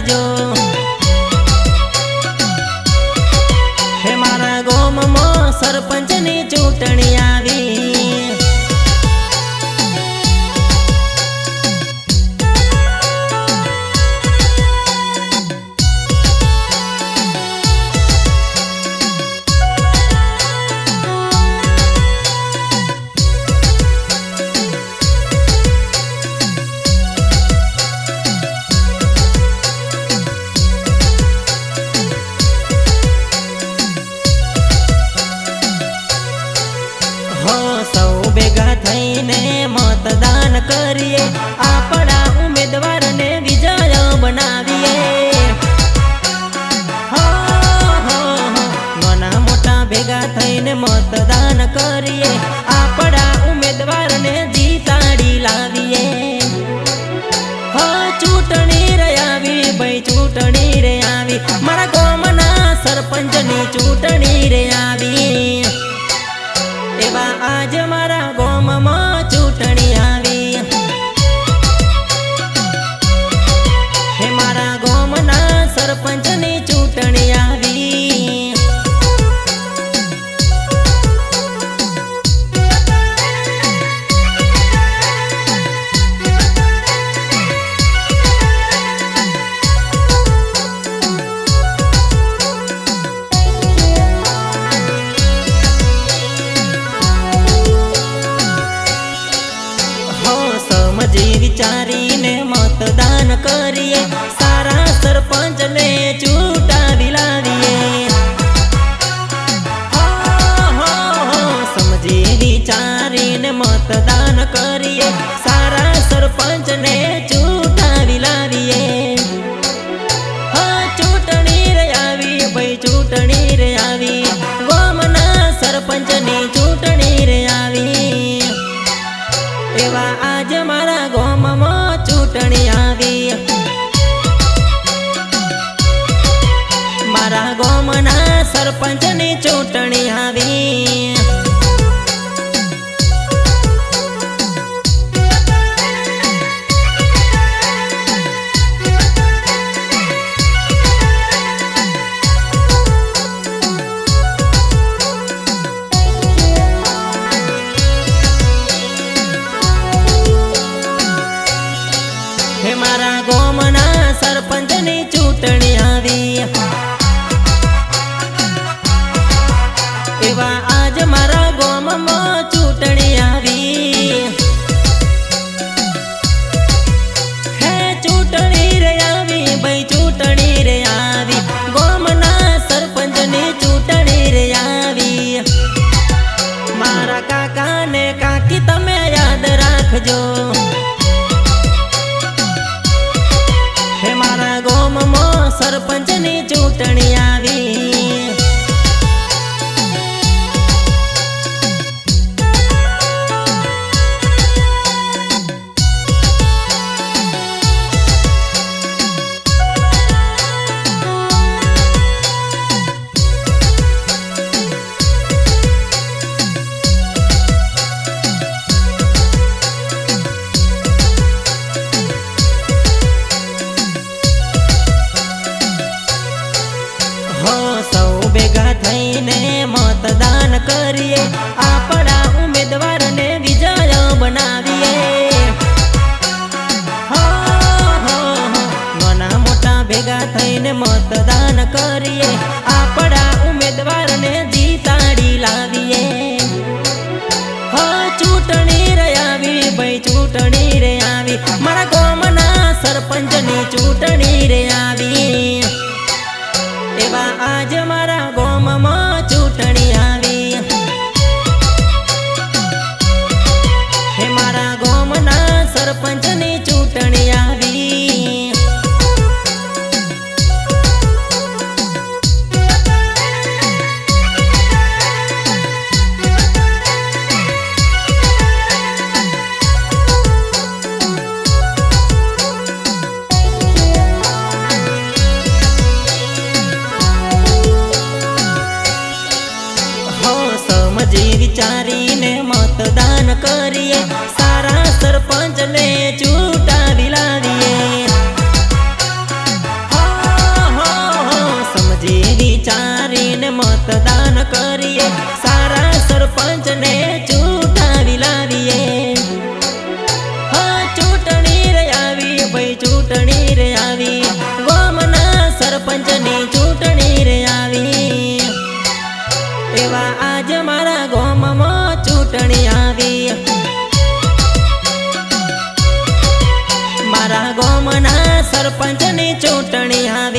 રાખજો હે મારા ગોમમાં સરપંચની ચૂંટણી કરીએ. વિચારીને મતદાન કરીએ. સારા સરપંચને ચૂંટા દિલાવીએ સમજી વિચારીને મતદાન કરીએ. સારા સરપંચને ચૂંટ સરપંચની ચૂંટણી આવી. મારા ગોમના સરપંચની રાખજો હે મારા ગોમમાં સરપંચની ચૂંટણી ભેગા થઈને મતદાન કરીએ. આપણા ઉમેદવાર ને વિજય બનાવીએ. નાના મોટા ભેગા થઈને મતદાન કરીએ. મારા ગામમાં ચૂંટણી આવી. મારા ગામના સરપંચની ચૂંટણી આવી